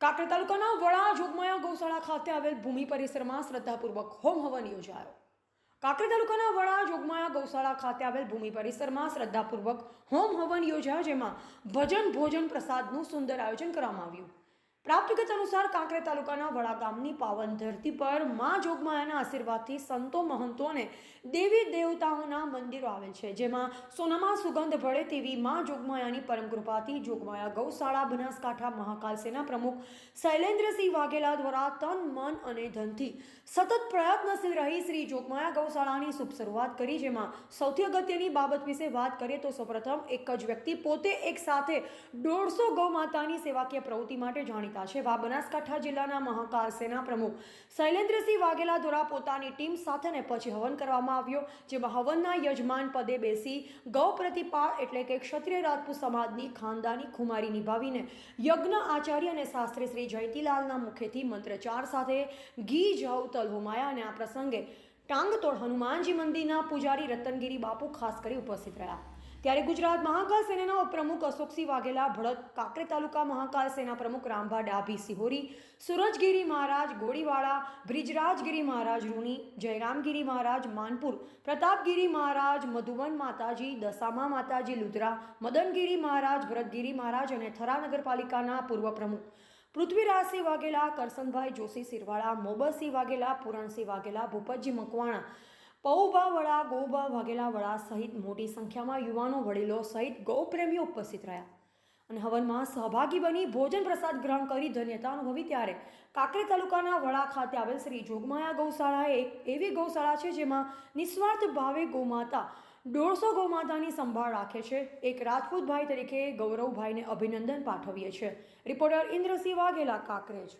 કાંકરેજ તાલુકાના વડા જોગમાયા ગૌશાળા ખાતે આવેલ ભૂમિ પરિસરમાં શ્રદ્ધાપૂર્વક હોમ હવન યોજાયો. કાંકરેજ તાલુકાના વડા જોગમાયા ગૌશાળા ખાતે આવેલ ભૂમિ પરિસરમાં શ્રદ્ધાપૂર્વક હોમ હવન યોજાયો, જેમાં ભજન ભોજન પ્રસાદનું સુંદર આયોજન કરવામાં આવ્યું. પ્રાપ્ત વિગત અનુસાર કાંકરે તાલુકાના વડા ગામની પાવન ધરતી પર મા જોગમાયાના આશીર્વાદથી સંતો, મહંતો અને દેવી દેવતાઓના મંદિરો આવેલ છે, જેમાં સોનામાં સુગંધ ભળે તેવી મા જોગમાયાની પરમ કૃપાથી જોગમાયા ગૌશાળા, બનાસકાંઠા મહાકાલ સેના પ્રમુખ શૈલેન્દ્રસિંહ વાઘેલા દ્વારા તન, મન અને ધનથી સતત પ્રયત્નશીલ રહી શ્રી જોગમાયા ગૌશાળાની શુભ શરૂઆત કરી, જેમાં સૌથી અગત્યની બાબત વિશે વાત કરીએ તો સૌપ્રથમ એક જ વ્યક્તિ પોતે એક સાથે દોઢસો ગૌ માતાની સેવાકીય પ્રવૃત્તિ માટે જાણીતા છે. વા બનાસકાંઠા જિલ્લાના મહાકાલ સેના પ્રમુખ શૈલેન્દ્રસિંહ વાઘેલા દ્વારા પોતાની ટીમ સાથે ને પછી હવન કરવામાં આવ્યો, જેમાં હવનના યજમાન પદે બેસી ગૌ પ્રતિપાળ એટલે કે ક્ષત્રિય રાજપૂત સમાજની ખાનદાની ખુમારી નિભાવીને યજ્ઞ આચાર્ય અને શાસ્ત્રી શ્રી જયંતિલાલના મુખેથી મંત્રચાર સાથે ઘી, જવ, તલ હોમાયા અને આ પ્રસંગે ટાંગતોડ હનુમાનજી મંદિરના પૂજારી રતનગીરી બાપુ ખાસ કરી ઉપસ્થિત રહ્યા. ત્યારે ગુજરાત મહાકાલ સેનાના ઉપપ્રમુખ અશોકસિંહ વાઘેલા ભડત કાંકરે તાલુકા મહાકાલ સેના પ્રમુખ રામભા ડાભી સિહોરી, સુરજગીરી મહારાજ ગોળીવાળા, બ્રિજરાજગીરી મહારાજ રૂણી જયરામગીરી મહારાજ માનપુર, પ્રતાપગીરી મહારાજ મધુવન માતાજી દશામા માતાજી લુધરા, મદનગીરી મહારાજ ભરતગીરી મહારાજ અને થરા નગરપાલિકાના પૂર્વ પ્રમુખ. પૃથ્વીરાજસિંહ વાઘેલા, કરસનભાઈ જોશી સિરવાળા મોબતસિંહ વાઘેલા, પુરણસિંહ વાઘેલા, ભૂપતજી મકવાણા પૌભા વડા ગૌભા વાઘેલા વડા સહિત મોટી સંખ્યામાં યુવાનો વડીલો સહિત ગૌપ્રેમીઓ ઉપસ્થિત રહ્યા. અને હવનમાં સહભાગી બની ભોજન પ્રસાદ ગ્રહણ કરી ધન્યતા અનુભવી ત્યારે કાંકરે તાલુકાના વડા ખાતે આવેલ શ્રી જોગમાયા ગૌશાળા એક એવી ગૌશાળા છે જેમાં નિસ્વાર્થ ભાવે ગૌમાતા, દોઢસો ગૌમાતાની સંભાળ રાખે છે. એક રાજપૂત ભાઈ તરીકે ગૌરવભાઈને અભિનંદન પાઠવીએ છીએ. રિપોર્ટર ઇન્દ્રસિંહ વાઘેલા, કાંકરેજ.